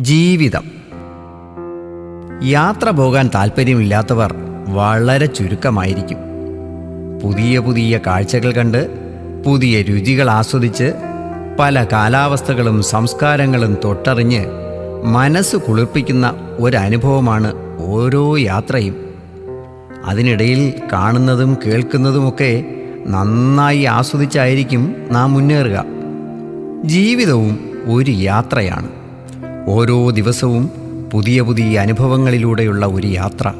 ജീവിതം. യാത്ര പോകാൻ താല്പര്യമില്ലാത്തവർ വളരെ ചുരുക്കമായിരിക്കും. പുതിയ പുതിയ കാഴ്ചകൾ കണ്ട് പുതിയ രുചികൾ ആസ്വദിച്ച് പല കാലാവസ്ഥകളും സംസ്കാരങ്ങളും തൊട്ടറിഞ്ഞ് മനസ്സ് കുളിർപ്പിക്കുന്ന ഒരനുഭവമാണ് ഓരോ യാത്രയും. അതിനിടയിൽ കാണുന്നതും കേൾക്കുന്നതുമൊക്കെ നന്നായി ആസ്വദിച്ചായിരിക്കും നാം മുന്നേറുക. ജീവിതവും ഒരു യാത്രയാണ്. ഓരോ ദിവസവും പുതിയ പുതിയ അനുഭവങ്ങളിലൂടെയുള്ള ഒരു യാത്ര.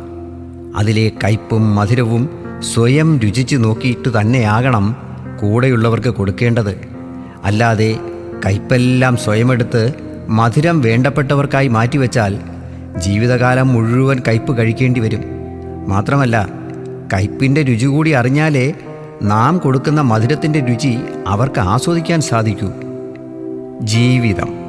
അതിലെ കയ്പും മധുരവും സ്വയം രുചിച്ച് നോക്കിയിട്ട് തന്നെയാകണം കൂടെയുള്ളവർക്ക് കൊടുക്കേണ്ടത്. അല്ലാതെ കയ്പെല്ലാം സ്വയമെടുത്ത് മധുരം വേണ്ടപ്പെട്ടവർക്കായി മാറ്റിവെച്ചാൽ ജീവിതകാലം മുഴുവൻ കയ്പ് കഴിക്കേണ്ടി വരും. മാത്രമല്ല കയ്പിന്റെ രുചി കൂടി അറിഞ്ഞാലേ നാം കൊടുക്കുന്ന മധുരത്തിന്റെ രുചി അവർക്ക് ആസ്വദിക്കാൻ സാധിക്കൂ. ജീവിതം.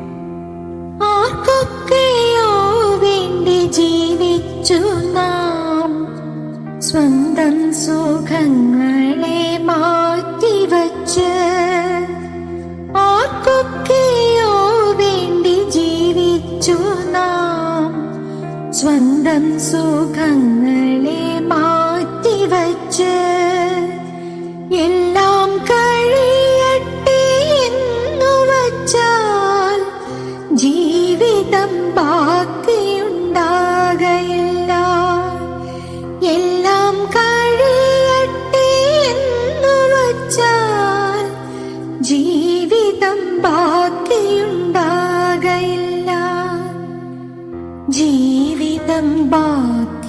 ജീവിച്ചു നാം സ്വന്തം സുഖങ്ങളെ മാറ്റിവച്ച് ആർക്കൊക്കെയോ വേണ്ടി ജീവിച്ചു നാം സ്വന്തം സുഖങ്ങളെ മാറ്റിവച്ച് എല്ലാം കഴിയട്ടെ എന്നു വച്ചാൽ ജീവിതം ബാക്കിയുണ്ടാകയില്ല ജീവിതം ബാക്കിയുണ്ടാകയില്ല. ജീവിതം ബാക്കിയുണ്ടാകയില്ല